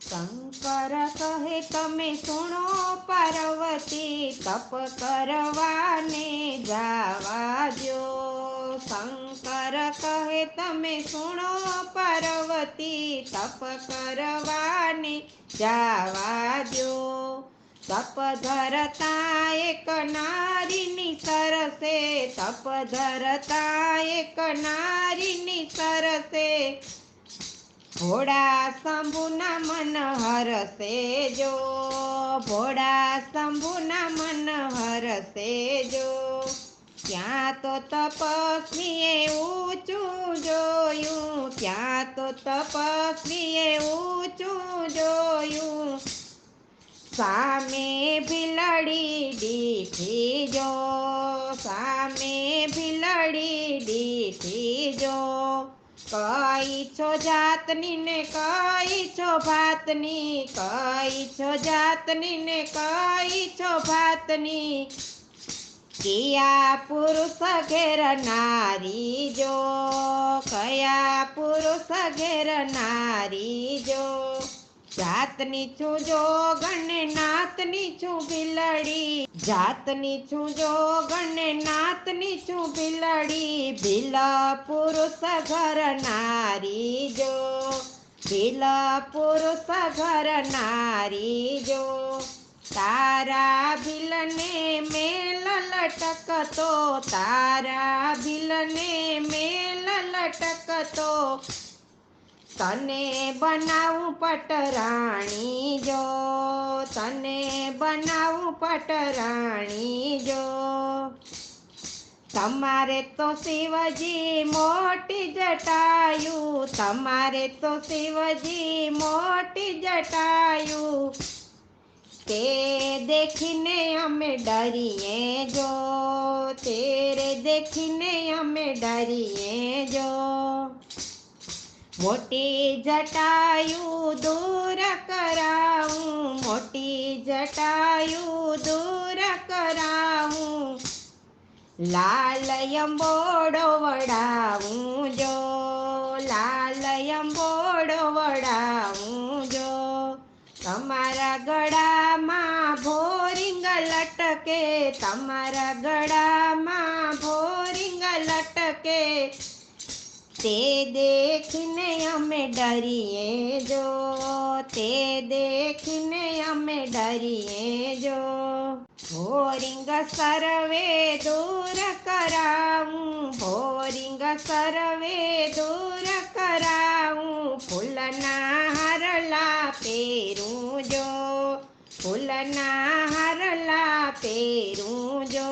શંકર કહે તમે સુણો પાર્વતી તપ કરવાને જાવા દો શંકર કહે, તમે સુણો પાર્વતી, તપ કરવાની જાવા દો તપ ધરતા એક નારીની સરસે, તપ ધરતા એક નારીની સરસે. ભોળા શંભુના મન હરસે જો, ભોળા શંભુના મન હરસે જો. ત્યાં તો તપસ્વીએ ઊંચું જોયું ત્યાં તો તપસ્વીએ ઊંચું જોયું. સામે ભીલડી દીઠી જો, સામે ભીલડી દીઠી જો. કઈ છો જાતની ને કઈ છો ભાતની, કઈ છો જાતની ને કઈ છો ભાતની. કયા પુરુષ ઘેર નારી જો, કયા પુરુષ ઘેર નારી જો? જાતની છું જો ગણે નાતની છું બિલાડી, જાતની છું જો ગણે નાતની છું બિલાડી, ભીલા પુરુષ ઘર નારી જો, ભીલા પુરુષ ઘર નારી જો, તારા ભીલને મેલ લટકતો તારા ભીલને મેલ લટકતો તને બનાવું પટરાણી જો તને બનાવું પટરાણી જો તમારે તો શિવજી મોટી જટાયું તમારે તો શિવજી મોટી જટાયું તે દેખીને અમે ડરીએ જો. તેરે દેખીને અમે ડરીએ જો. મોટી જટાયું દૂર કરાવું, મોટી જટાયું દૂર કરાવું. લાલ અંબોડો વડાવું જો, લાલ અંબોડો વડાવું જો. તમારા ગળામાં ભોરિંગ લટકે, તમારા ગળામાં ભોરિંગ લટકે. તે દેખીને અમે ડરીએ જો, તે દેખીને અમે ડરીએ જો. ભોરિંગ સરવે દૂર કરાવું, ભોરિંગ સરવે દૂર કરાવું. ફૂલના હરલા પહેરું જો. ફૂલના હરલા પેરું જો.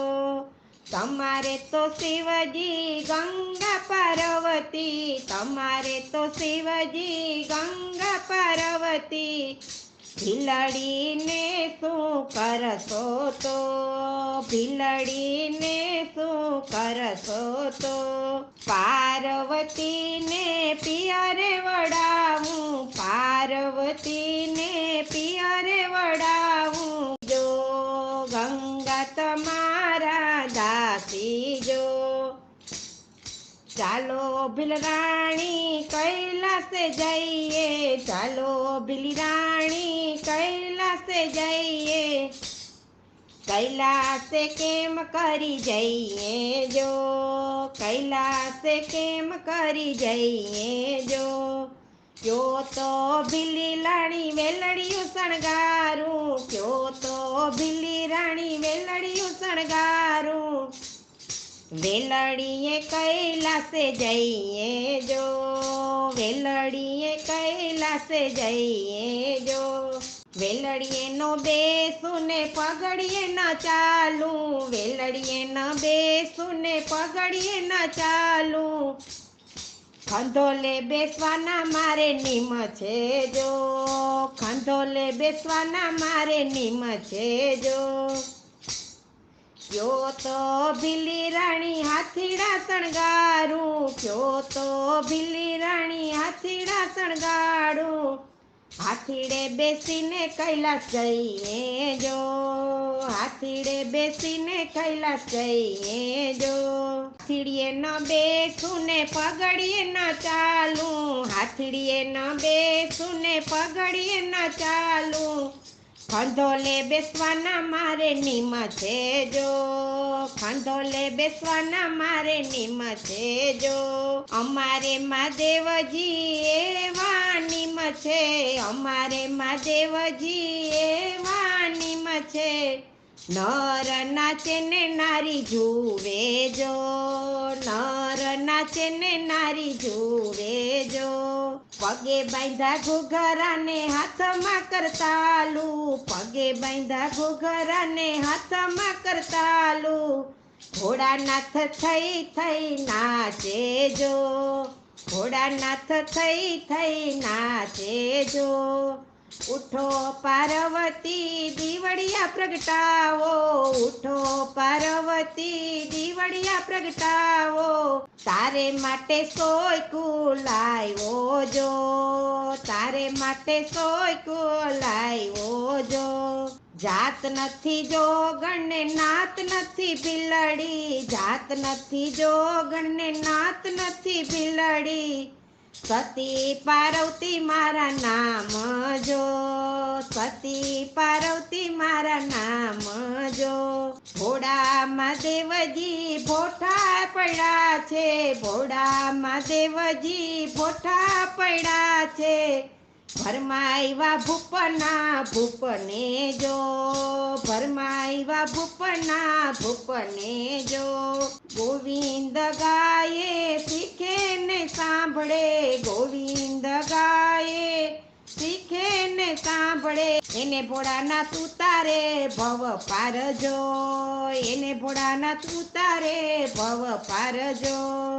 તમારે તો શિવજી ગંગા પાર્વતી તમારે તો શિવજી ગંગા પાર્વતી. ભીલડીને શું કરશો તો? ભીલડીને શું કરશો તો? પાર્વતીને પિયરે વડાવું, પાર્વતીને પિયરે વડાવું. જો ગંગા તમારા દાસી જો ચાલો ભીલરાણી કૈલાસે જઈએ, ચાલો ભીલરાણી કૈલાસે જઈએ. કૈલાસે કેમ કરી જઈએ જો? કૈલાસે કેમ કરી જઈએ જો? કયો તો ભીલી રાણી વેલડિયું શણગારું, કયો તો ભીલી રાણી વેલડિયું શણગારું. વેલડીએ કૈલાસે જઈએ જો, વેલડીએ કૈલાસે જઈએ જો. વેલડીએ નો બેસું ને પગડીએ ન ચાલું વેલડીએ ન બેસું ને પગડીએ ન ચાલું. ખંધોલે બેસવાના મારે નિમ છે જો, ખંધોલે બેસવાના મારે નિમ છે જો. કયો તો ભીલી રાણી હાથીડા શણગારું. કયો તો ભીલી રાણી હાથીડા શણગારું. હાથીડે બેસીને કૈલાસ જઈએ જો. હાથીડે બેસીને કૈલાસ જઈએ જો. હાથીડીએ ન બેસું ને પગડીએ ન ચાલું. હાથીડીએ ન બેસું ને પગડીએ ન ચાલું. ખંધોલે બેસવાના મારે નિમથે જો. ખંધોલે બેસવાના મારે નિમ છે જો. અમારે મહાદેવજી એવા નિમ છે. અમારે મહાદેવજી એવા નિમ છે. નર નાચે ને નારી જુવે જો. નર નાચે ને નારી જુવે જો. પગે બાંધા ઘૂઘરાને હાથમાં કરતાલુ. પગે બાંધા ઘૂઘરાને હાથમાં કરતાલું. ઘોડાનાથ થઈ થઈ નાચે જો ઘોડાનાથ થઈ થઈ નાચે જો ઉઠો પાર્વતી દીવડિયા પ્રગટાવો. ઉઠો પાર્વતી દીવડિયા પ્રગટાવો. તારે માટે સોય કુલાયો જો. તારે માટે સોય કુલાયો જો. જાત નથી જો, ગણને નાત નથી ભીલડી. જાત નથી જો, ગણને નાત નથી ભીલડી. સતી પાર્વતી મારા નામ જો સતી પાર્વતી મારા નામ જો. ભોળામાં દેવજી ભોઠા પડ્યા છે, ભોળામાં દેવજી ભોઠા પડ્યા છે. ભરમાઈવા ભૂપના ભૂપને જો ભરમાઈવા ભૂપના ભૂપને જો. ગોવિંદ ગાયે શીખે ને સાંભળે, ગોવિંદ ગાયે શીખે ને સાંભળે. એને ભોળાના તુતારે ભવ પાર જો, એને ભોળાના તુતારે ભવ પાર જો.